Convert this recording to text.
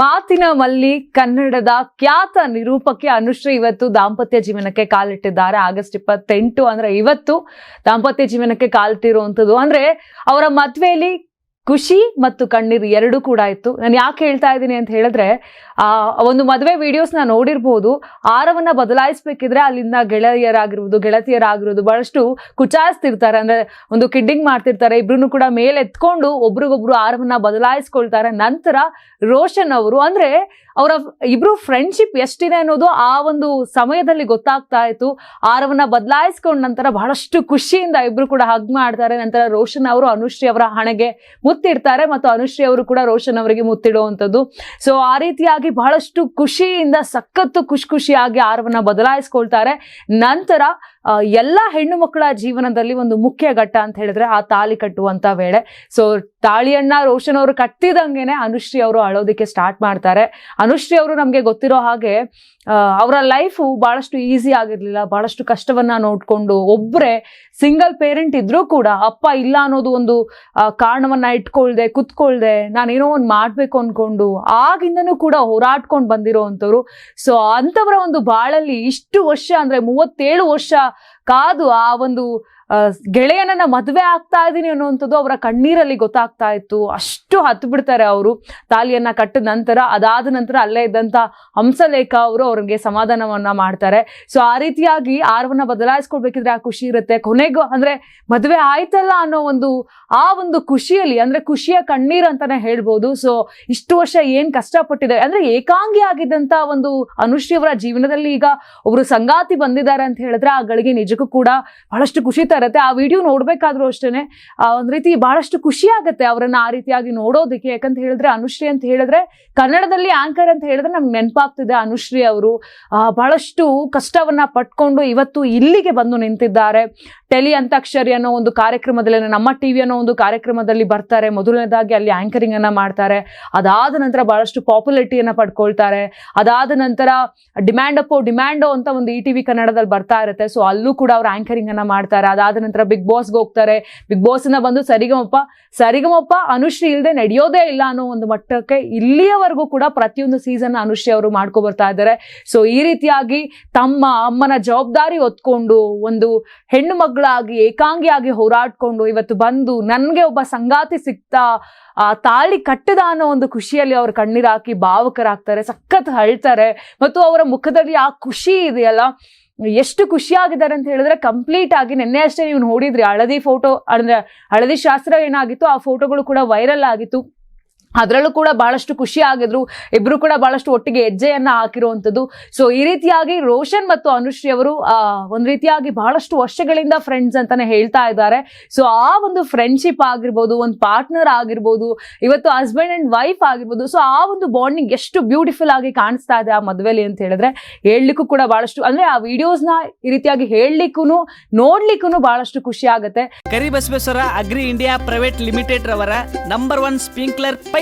ಮಾತಿನ ಮಲ್ಲಿ ಕನ್ನಡದ ಖ್ಯಾತ ನಿರೂಪಕಿ ಅನುಶ್ರೀ ಇವತ್ತು ದಾಂಪತ್ಯ ಜೀವನಕ್ಕೆ ಕಾಲಿಟ್ಟಿದ್ದಾರೆ. ಆಗಸ್ಟ್ ಇಪ್ಪತ್ತೆಂಟು ಅಂದ್ರೆ ಇವತ್ತು ದಾಂಪತ್ಯ ಜೀವನಕ್ಕೆ ಕಾಲಿಟ್ಟಿರುವಂಥದ್ದು ಅಂದ್ರೆ ಅವರ ಮದ್ವೆಯಲ್ಲಿ ಖುಷಿ ಮತ್ತು ಕಣ್ಣೀರು ಎರಡೂ ಕೂಡ ಇತ್ತು. ನಾನು ಯಾಕೆ ಹೇಳ್ತಾ ಇದ್ದೀನಿ ಅಂತ ಹೇಳಿದ್ರೆ, ಆ, ಒಂದು ಮದುವೆ ವಿಡಿಯೋಸ್ನ ನೋಡಿರ್ಬೋದು ಆರವನ್ನ ಬದಲಾಯಿಸ್ಬೇಕಿದ್ರೆ ಅಲ್ಲಿಂದ ಗೆಳೆಯರಾಗಿರ್ಬೋದು ಗೆಳತಿಯರಾಗಿರೋದು ಬಹಳಷ್ಟು ಕುಚಾಯಿಸ್ತಿರ್ತಾರೆ. ಅಂದ್ರೆ ಒಂದು ಕಿಡ್ಡಿಂಗ್ ಮಾಡ್ತಿರ್ತಾರೆ. ಇಬ್ರು ಕೂಡ ಮೇಲೆ ಎತ್ಕೊಂಡು ಒಬ್ರಿಗೊಬ್ರು ಆರವನ್ನ ಬದಲಾಯಿಸ್ಕೊಳ್ತಾರೆ. ನಂತರ ರೋಷನ್ ಅವರು, ಅಂದ್ರೆ ಅವರ ಇಬ್ರು ಫ್ರೆಂಡ್ಶಿಪ್ ಎಷ್ಟಿದೆ ಅನ್ನೋದು ಆ ಒಂದು ಸಮಯದಲ್ಲಿ ಗೊತ್ತಾಗ್ತಾ ಇತ್ತು. ಆರವನ್ನ ಬದಲಾಯಿಸ್ಕೊಂಡ ನಂತರ ಬಹಳಷ್ಟು ಖುಷಿಯಿಂದ ಇಬ್ರು ಕೂಡ ಹಗ್ ಮಾಡ್ತಾರೆ. ನಂತರ ರೋಷನ್ ಅವರು, ಅನುಶ್ರೀ ಅವರ ಹಣೆಗೆ ಮುತ್ತಿಡ್ತಾರೆ ಮತ್ತು ಅನುಶ್ರೀ ಅವರು ಕೂಡ ರೋಷನ್ ಅವರಿಗೆ ಮುತ್ತಿಡುವಂಥದ್ದು. ಸೊ ಆ ರೀತಿಯಾಗಿ ಬಹಳಷ್ಟು ಖುಷಿಯಿಂದ, ಸಖತ್ತು ಖುಷಿ ಖುಷಿಯಾಗಿ ಆರವನ್ನ ಬದಲಾಯಿಸ್ಕೊಳ್ತಾರೆ. ನಂತರ ಎಲ್ಲ ಹೆಣ್ಣು ಮಕ್ಕಳ ಜೀವನದಲ್ಲಿ ಒಂದು ಮುಖ್ಯ ಘಟ್ಟ ಅಂತ ಹೇಳಿದ್ರೆ ಆ ತಾಳಿ ಕಟ್ಟುವಂತ ವೇಳೆ. ಸೊ ತಾಳಿಯನ್ನ ರೋಷನ್ ಅವರು ಕಟ್ಟಿದಂಗೆನೆ ಅನುಶ್ರೀ ಅವರು ಅಳೋದಕ್ಕೆ ಸ್ಟಾರ್ಟ್ ಮಾಡ್ತಾರೆ. ಅನುಶ್ರೀ ಅವರು ನಮಗೆ ಗೊತ್ತಿರೋ ಹಾಗೆ ಅವರ ಲೈಫು ಬಹಳಷ್ಟು ಈಸಿ ಆಗಿರ್ಲಿಲ್ಲ. ಬಹಳಷ್ಟು ಕಷ್ಟವನ್ನ ನೋಡ್ಕೊಂಡು ಒಬ್ರೆ ಸಿಂಗಲ್ ಪೇರೆಂಟ್ ಇದ್ರೂ ಕೂಡ, ಅಪ್ಪ ಇಲ್ಲ ಅನ್ನೋದು ಒಂದು ಕಾರಣವನ್ನ ಇಟ್ಕೊಳ್ದೆ, ಕುತ್ಕೊಳ್ದೆ, ನಾನೇನೋ ಒಂದು ಮಾಡಬೇಕು ಅಂದ್ಕೊಂಡು ಆಗಿಂದನೂ ಕೂಡ ಹೋರಾಡ್ಕೊಂಡು ಬಂದಿರೋವಂಥವ್ರು ಸೊ ಅಂಥವರ ಒಂದು ಬಾಳಲ್ಲಿ ಇಷ್ಟು ವರ್ಷ ಅಂದರೆ ಮೂವತ್ತೇಳು ವರ್ಷ ಕಾದು ಆ ಒಂದು ಗೆಳೆಯನನ್ನ ಮದುವೆ ಆಗ್ತಾ ಇದ್ದೀನಿ ಅನ್ನುವಂಥದ್ದು ಅವರ ಕಣ್ಣೀರಲ್ಲಿ ಗೊತ್ತಾಗ್ತಾ ಇತ್ತು. ಅಷ್ಟು ಹತ್ತು ಬಿಡ್ತಾರೆ ಅವರು. ತಾಲಿಯನ್ನ ಕಟ್ಟಿದ ನಂತರ, ಅದಾದ ನಂತರ ಅಲ್ಲೇ ಇದ್ದಂತ ಹಂಸಲೇಖ ಅವರು ಅವ್ರಿಗೆ ಸಮಾಧಾನವನ್ನ ಮಾಡ್ತಾರೆ. ಸೊ ಆ ರೀತಿಯಾಗಿ ಆರವನ್ನ ಬದಲಾಯಿಸ್ಕೊಳ್ಬೇಕಿದ್ರೆ ಆ ಖುಷಿ ಇರುತ್ತೆ. ಕೊನೆಗೂ ಅಂದ್ರೆ ಮದುವೆ ಆಯ್ತಲ್ಲ ಅನ್ನೋ ಒಂದು, ಆ ಒಂದು ಖುಷಿಯಲ್ಲಿ, ಅಂದ್ರೆ ಖುಷಿಯ ಕಣ್ಣೀರ್ ಅಂತಾನೆ ಹೇಳ್ಬೋದು. ಸೊ ಇಷ್ಟು ವರ್ಷ ಏನ್ ಕಷ್ಟಪಟ್ಟಿದ್ದಾರೆ? ಅಂದ್ರೆ ಏಕಾಂಗಿ ಆಗಿದ್ದಂತ ಒಂದು ಅನುಶ್ರೀ ಅವರ ಜೀವನದಲ್ಲಿ ಈಗ ಒಬ್ರು ಸಂಗಾತಿ ಬಂದಿದ್ದಾರೆ ಅಂತ ಹೇಳಿದ್ರೆ ಆ ಗಳಿಗೆ ನಿಜಕ್ಕೂ ಕೂಡ ಬಹಳಷ್ಟು ಖುಷಿ ತರುತ್ತೆ. ಆ ವಿಡಿಯೋ ನೋಡ್ಬೇಕಾದ್ರೂ ಅಷ್ಟೇನೆ, ಆ, ಒಂದ್ ರೀತಿ ಬಹಳಷ್ಟು ಖುಷಿ ಆಗುತ್ತೆ ಅವರನ್ನ ಆ ರೀತಿಯಾಗಿ ನೋಡೋದಕ್ಕೆ. ಯಾಕಂತ ಹೇಳಿದ್ರೆ ಅನುಶ್ರೀ ಅಂತ ಹೇಳಿದ್ರೆ ಕನ್ನಡದಲ್ಲಿ ಆಂಕರ್ ಅಂತ ಹೇಳಿದ್ರೆ ನಮ್ಗೆ ನೆನಪಾಗ್ತಿದೆ ಅನುಶ್ರೀ ಅವರು. ಬಹಳಷ್ಟು ಕಷ್ಟವನ್ನ ಪಟ್ಕೊಂಡು ಇವತ್ತು ಇಲ್ಲಿಗೆ ಬಂದು ನಿಂತಿದ್ದಾರೆ. ಟೆಲಿ ಅಂತಾಕ್ಷರಿ ಅನ್ನೋ ಒಂದು ಕಾರ್ಯಕ್ರಮದಲ್ಲಿ ನಮ್ಮ ಟಿವಿ ಅನ್ನೋ ಒಂದು ಕಾರ್ಯಕ್ರಮದಲ್ಲಿ ಬರ್ತಾರೆ. ಮೊದಲನೇದಾಗಿ ಅಲ್ಲಿ ಆಂಕರಿಂಗ್ ಅನ್ನ ಮಾಡ್ತಾರೆ. ಅದಾದ ನಂತರ ಬಹಳಷ್ಟು ಪಾಪ್ಯುಲಾರಿಟಿಯನ್ನ ಪಡ್ಕೊಳ್ತಾರೆ. ಅದಾದ ನಂತರ ಡಿಮ್ಯಾಂಡ್ ಅಪ್ಪೋ ಡಿಮ್ಯಾಂಡೋ ಅಂತ ಒಂದು ಇ ಕನ್ನಡದಲ್ಲಿ ಬರ್ತಾ ಇರುತ್ತೆ. ಸೊ ಅಲ್ಲೂ ಕೂಡ ಅವ್ರು ಆಂಕರಿಂಗ್ ಅನ್ನ ಮಾಡ್ತಾರೆ. ಅದಾದ ನಂತರ ಬಿಗ್ ಬಾಸ್ಗೆ ಹೋಗ್ತಾರೆ. ಬಿಗ್ ಬಾಸ್ ಇಂದ ಬಂದು ಸರಿಗಮಪ್ಪ ಸರಿಗಮಪ್ಪ ಅನುಶ್ರೀ ಇಲ್ಲದೆ ನಡೆಯೋದೇ ಇಲ್ಲ ಅನ್ನೋ ಒಂದು ಮಟ್ಟಕ್ಕೆ ಇಲ್ಲಿಯವರೆಗೂ ಕೂಡ ಪ್ರತಿಯೊಂದು ಸೀಸನ್ ಅನುಶ್ರೀ ಅವರು ಮಾಡ್ಕೊ ಬರ್ತಾ ಇದ್ದಾರೆ. ಸೊ ಈ ರೀತಿಯಾಗಿ ತಮ್ಮ ಅಮ್ಮನ ಜವಾಬ್ದಾರಿ ಹೊತ್ಕೊಂಡು, ಒಂದು ಹೆಣ್ಣು ಮಗಳಾಗಿ, ಏಕಾಂಗಿಯಾಗಿ ಹೋರಾಡ್ಕೊಂಡು ಇವತ್ತು ಬಂದು ನನಗೆ ಒಬ್ಬ ಸಂಗಾತಿ ಸಿಕ್ತಾ, ಆ ತಾಳಿ ಕಟ್ಟದ ಅನ್ನೋ ಒಂದು ಖುಷಿಯಲ್ಲಿ ಅವರು ಕಣ್ಣೀರ್ ಹಾಕಿ ಭಾವುಕರಾಗ್ತಾರೆ, ಸಖತ್ ಅಳ್ತಾರೆ. ಮತ್ತು ಅವರ ಮುಖದಲ್ಲಿ ಆ ಖುಷಿ ಇದೆಯಲ್ಲ ಎಷ್ಟು ಖುಷಿಯಾಗಿದ್ದಾರೆ ಅಂತ ಹೇಳಿದ್ರೆ ಕಂಪ್ಲೀಟ್ ಆಗಿ ನಿನ್ನೆ ಅಷ್ಟೇ ನೀವು ನೋಡಿದ್ರಿ ಹಳದಿ ಫೋಟೋ ಅಂದ್ರೆ ಹಳದಿ ಶಾಸ್ತ್ರ ಏನಾಗಿತ್ತು, ಆ ಫೋಟೋಗಳು ಕೂಡ ವೈರಲ್ ಆಗಿತ್ತು. ಅದರಲ್ಲೂ ಕೂಡ ಬಹಳಷ್ಟು ಖುಷಿ ಆಗಿದ್ರು. ಇಬ್ರು ಕೂಡ ಬಹಳಷ್ಟು ಒಟ್ಟಿಗೆ ಹೆಜ್ಜೆಯನ್ನ ಹಾಕಿರುವಂಥದ್ದು. ಸೊ ಈ ರೀತಿಯಾಗಿ ರೋಷನ್ ಮತ್ತು ಅನುಶ್ರೀ ಅವರು ಒಂದು ರೀತಿಯಾಗಿ ಬಹಳಷ್ಟು ವರ್ಷಗಳಿಂದ ಫ್ರೆಂಡ್ಸ್ ಅಂತಾನೆ ಹೇಳ್ತಾ ಇದ್ದಾರೆ. ಸೊ ಆ ಒಂದು ಫ್ರೆಂಡ್ಶಿಪ್ ಆಗಿರ್ಬೋದು, ಒಂದು ಪಾರ್ಟ್ನರ್ ಆಗಿರ್ಬೋದು, ಇವತ್ತು ಹಸ್ಬೆಂಡ್ ಅಂಡ್ ವೈಫ್ ಆಗಿರ್ಬೋದು ಸೊ ಆ ಒಂದು ಬಾಂಡಿಂಗ್ ಎಷ್ಟು ಬ್ಯೂಟಿಫುಲ್ ಆಗಿ ಕಾಣಿಸ್ತಾ ಇದೆ ಆ ಮದುವೆಲಿ ಅಂತ ಹೇಳಿದ್ರೆ ಹೇಳಲಿಕ್ಕೂ ಕೂಡ ಬಹಳಷ್ಟು, ಅಂದ್ರೆ ಆ ವಿಡಿಯೋಸ್ನ ಈ ರೀತಿಯಾಗಿ ಹೇಳಲಿಕ್ಕೂ ನೋಡ್ಲಿಕ್ಕೂ ಬಹಳಷ್ಟು ಖುಷಿ ಆಗುತ್ತೆ. Karibasaveshwara agri India private limited ರವರ ನಂಬರ್ ಒನ್ ಸ್ಪಿಂಕ್ಲರ್ ಸ್ಪ್ರಿಂಕ್ಲರ್